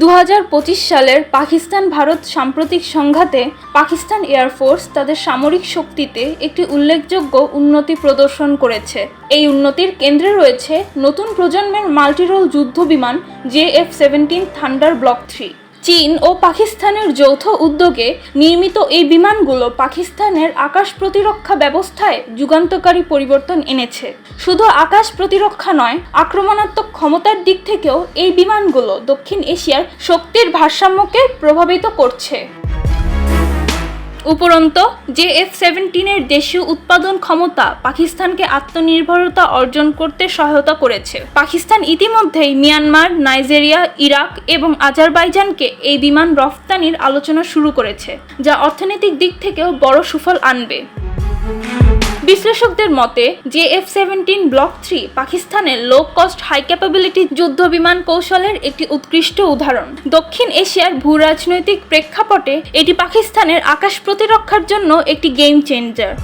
দু হাজার পঁচিশ সালের পাকিস্তান ভারত সাম্প্রতিক সংঘাতে পাকিস্তান এয়ারফোর্স তাদের সামরিক শক্তিতে একটি উল্লেখযোগ্য উন্নতি প্রদর্শন করেছে। এই উন্নতির কেন্দ্রে রয়েছে নতুন প্রজন্মের মাল্টিরোল যুদ্ধ বিমান J F seventeen Thunder Block three. চীন ও পাকিস্তানের যৌথ উদ্যোগে নির্মিত এই বিমানগুলো পাকিস্তানের আকাশ প্রতিরক্ষা ব্যবস্থায় যুগান্তকারী পরিবর্তন এনেছে। শুধু আকাশ প্রতিরক্ষা নয়, আক্রমণাত্মক ক্ষমতার দিক থেকেও এই বিমানগুলো দক্ষিণ এশিয়ার শক্তির ভারসাম্যকে প্রভাবিত করছে। উপরন্ত জে এফ সেভেন্টিনের দেশীয় উৎপাদন ক্ষমতা পাকিস্তানকে আত্মনির্ভরতা অর্জন করতে সহায়তা করেছে। পাকিস্তান ইতিমধ্যেই মিয়ানমার, নাইজেরিয়া, ইরাক এবং আজারবাইজানকে এই বিমান রফতানির আলোচনা শুরু করেছে, যা অর্থনৈতিক দিক থেকেও বড় সুফল আনবে। বিশ্লেষকদের মতে যে এফ সেভেন্টিন ব্লক থ্রি পাকিস্তানের লো কস্ট হাই ক্যাপাবিলিটি যুদ্ধ বিমান কৌশলের একটি উৎকৃষ্ট উদাহরণ। দক্ষিণ এশিয়ার ভূ রাজনৈতিক প্রেক্ষাপটে এটি পাকিস্তানের আকাশ প্রতিরক্ষার জন্য একটি গেম চেঞ্জার